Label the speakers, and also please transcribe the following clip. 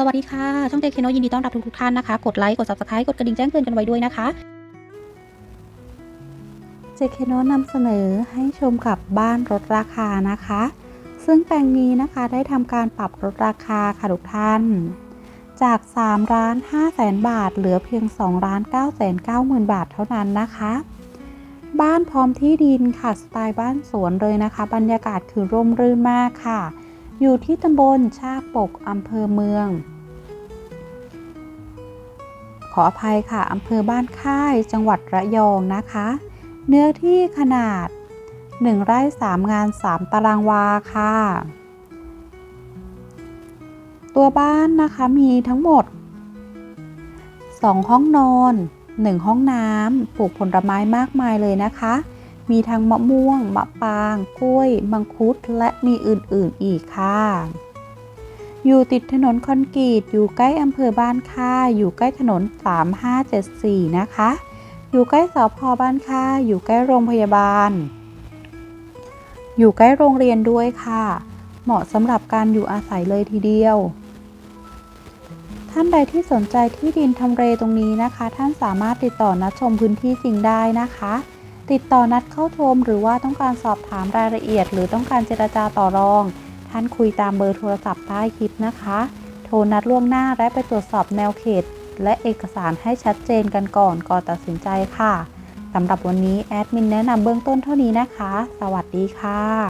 Speaker 1: สวัสดีค่ะ ช่องเจคเคโนยินดีต้อนรับทุกๆท่านนะคะ กดไลค์ กด subscribe กดกระดิ่งแจ้งเตือนกันไว้ด้วยนะคะ
Speaker 2: เจคเคโนนำเสนอให้ชมกับบ้านลดราคานะคะ ซึ่งแปลงนี้นะคะได้ทำการปรับลดราคาค่ะทุกท่าน จาก3ล้าน5แสนบาท เหลือเพียง2ล้าน9แสน9หมื่นบาทเท่านั้นนะคะ บ้านพร้อมที่ดินค่ะสไตล์บ้านสวนเลยนะคะ บรรยากาศคือร่มรื่นมากค่ะ อยู่ที่ตำบลชากปกอำเภอเมือง ขออภัยค่ะอำเภอบ้านค่ายจังหวัดระยองนะคะ เนื้อที่ขนาด 1 ไร่ 3 งาน 3 ตารางวาค่ะ ตัวบ้านนะคะมีทั้งหมด 2 ห้องนอน 1 ห้องน้ำปลูกผลไม้มากมายเลยนะคะ มีทั้งมะม่วง มะปราง กล้วย มังคุด และมีอื่นๆอีกค่ะ อยู่ติดถนนคอนกรีต อยู่ใกล้อำเภอบ้านค่ายอยู่ใกล้ถนน 3574 นะคะ อยู่ใกล้สพบ้านค่ายอยู่ใกล้โรงพยาบาล อยู่ใกล้โรงเรียนด้วยค่ะ เหมาะสำหรับการอยู่อาศัยเลยทีเดียวท่านใดที่สนใจที่ดินทำเลตรงนี้นะคะ ท่านสามารถติดต่อนัดชมพื้นที่จริงได้นะคะ ติดต่อนัดเข้าชมหรือว่าต้องการสอบถามรายละเอียด หรือต้องการเจรจาต่อรอง ท่านคุยตามเบอร์โทรศัพท์ใต้คลิปนะคะ โทรนัดล่วงหน้าและไปตรวจสอบแนวเขต และเอกสารให้ชัดเจนกันก่อนก่อนตัดสินใจค่ะสำหรับวันนี้แอดมินแนะนำเบื้องต้นเท่านี้นะคะ สวัสดีค่ะ